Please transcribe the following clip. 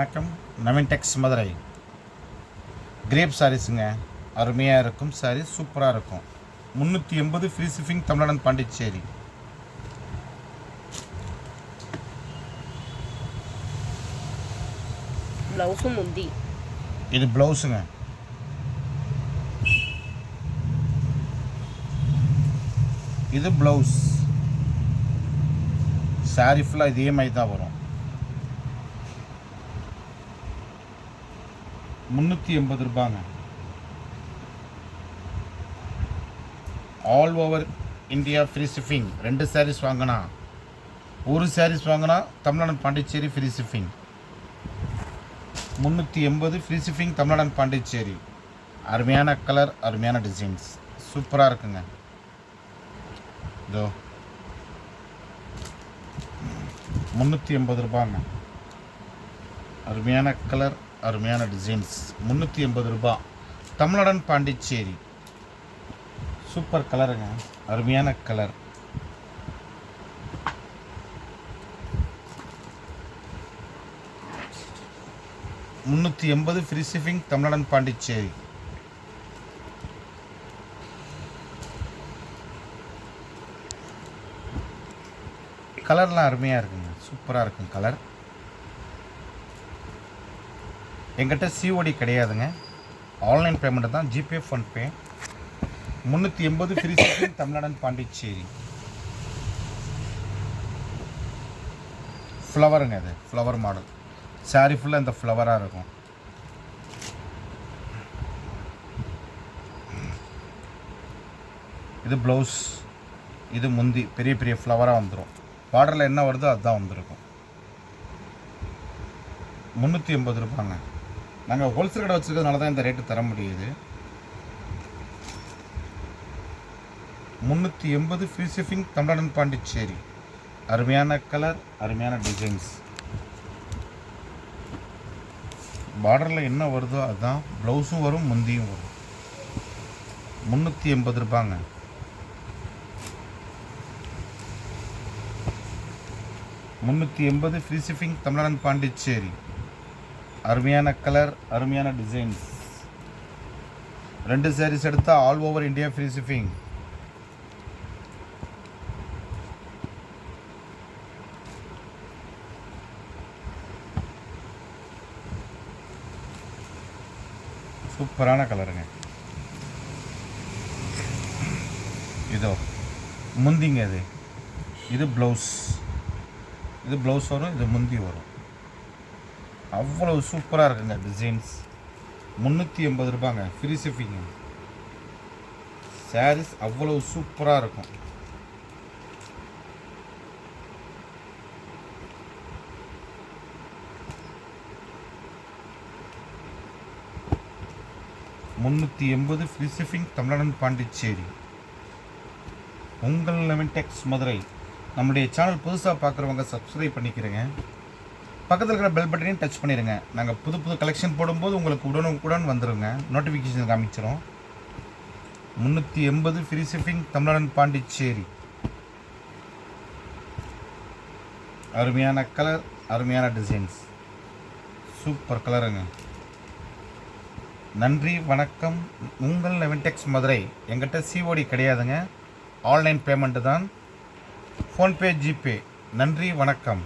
வணக்கம். Naveen Tex Madurai crepe சாரீஸுங்க அருமையாக இருக்கும். சாரீ சூப்பராக இருக்கும். முந்நூற்றி எண்பது ஃப்ரீ ஷிப்பிங் தமிழ்நாடு பாண்டிச்சேரி. ப்ளவுஸும் முந்தி. இது ப்ளவுஸுங்க இது ப்ளவுஸ் சாரீ ஃபுல்லாக இதே மாதிரி தான் வரும். முந்நூற்றி எண்பது ரூபாங்க. All over India free shipping ரெண்டு சாரீஸ் வாங்கினா. ஒரு சாரீஸ் வாங்கினா தமிழ்நாடு பாண்டிச்சேரி ஃப்ரீ ஷிப்பிங் முந்நூற்றி எண்பது ஃப்ரீ ஷிப்பிங் தமிழ்நாடு பாண்டிச்சேரி. அருமையான கலர் அருமையான டிசைன்ஸ் சூப்பராக இருக்குங்க. இதோ. முந்நூற்றி எண்பது ரூபாங்க. அருமையான கலர் அருமையான டிசைன்ஸ் முந்நூற்றி எண்பது ரூபா. தமிழ்நாடன் பாண்டிச்சேரி. சூப்பர் கலருங்க அருமையான கலர் முந்நூற்றி எண்பது ஃப்ரீ ஷிப்பிங் தமிழ்நாடன் பாண்டிச்சேரி. கலர்லாம் அருமையாக இருக்குங்க. சூப்பராக இருக்கும் கலர் எங்கிட்ட சிஓடி கிடையாதுங்க. ஆன்லைன் பேமெண்ட் தான் ஜிபே ஃபோன்பே முந்நூற்றி எண்பது ஃப்ரீ ஷிப்பிங் தமிழ்நாடன் பாண்டிச்சேரி. ஃப்ளவருங்க அது ஃப்ளவர் மாடல் சாரி ஃபுல்லாக இந்த ஃப்ளவராக இருக்கும். இது ப்ளவுஸ் இது முந்தி பெரிய பெரிய ஃப்ளவராக வந்துடும் பார்டரில் என்ன வருதோ அதுதான் வந்திருக்கும். முந்நூற்றி எண்பது ரூபாங்க. நாங்கள் ஹோல்சேல் கடை வச்சுருக்கிறதுனால தான் இந்த ரேட்டு தர முடியுது. முந்நூற்றி எண்பது ஃப்ரீ ஷிப்பிங் தமிழ்நாடு பாண்டிச்சேரி. அருமையான கலர் அருமையான டிசைன்ஸ் பார்டரில் என்ன வருதோ அதுதான் ப்ளவுஸும் வரும் முந்தியும் வரும். முந்நூற்றி எண்பது ரூபாங்க. முந்நூற்றி எண்பது ஃப்ரீ ஷிப்பிங் தமிழ்நாடு பாண்டிச்சேரி. அருமையான கலர் அருமையான டிசைன்ஸ் ரெண்டு சாரீஸ் எடுத்தால் all over India free shipping சூப்பரான கலருங்க இதோ முந்திங்க இது. இது ப்ளவுஸ் இது ப்ளவுஸ் வரும் இது முந்தி வரும். அவ்வளவு சூப்பராக இருக்குங்க டிசைன்ஸ் முந்நூற்றி எண்பது ரூபாங்க ஃப்ரீ ஷிப்பிங்க சாரீஸ் அவ்வளவு சூப்பராக இருக்கும். முந்நூற்றி எண்பது ஃப்ரீ ஷிப்பிங் தமிழ்நாடு பாண்டிச்சேரி. உங்கள் லெவன் டெக்ஸ் மதுரை. நம்முடைய சேனல் புதுசாக பார்க்குறவங்க சப்ஸ்கிரைப் பண்ணிக்கிறேங்க. பக்கத்தில் இருக்கிற பெல் பட்டனையும் டச் பண்ணிடுங்க நாங்கள் புது புது கலெக்ஷன் போடும்போது உங்களுக்கு உடனுக்குடன் வந்துடுங்க நோட்டிஃபிகேஷன் காமிச்சிடும் முந்நூற்றி எண்பது ஃப்ரீ ஷிப்பிங் தமிழ்நாடு பாண்டிச்சேரி. அருமையான கலர் அருமையான டிசைன்ஸ் சூப்பர் கலருங்க நன்றி வணக்கம். உங்கள் லெவன்டெக்ஸ் மதுரை. எங்கிட்ட சிஓடி கிடையாதுங்க. ஆன்லைன் பேமெண்ட்டு தான். ஃபோன்பே ஜிபே நன்றி வணக்கம்.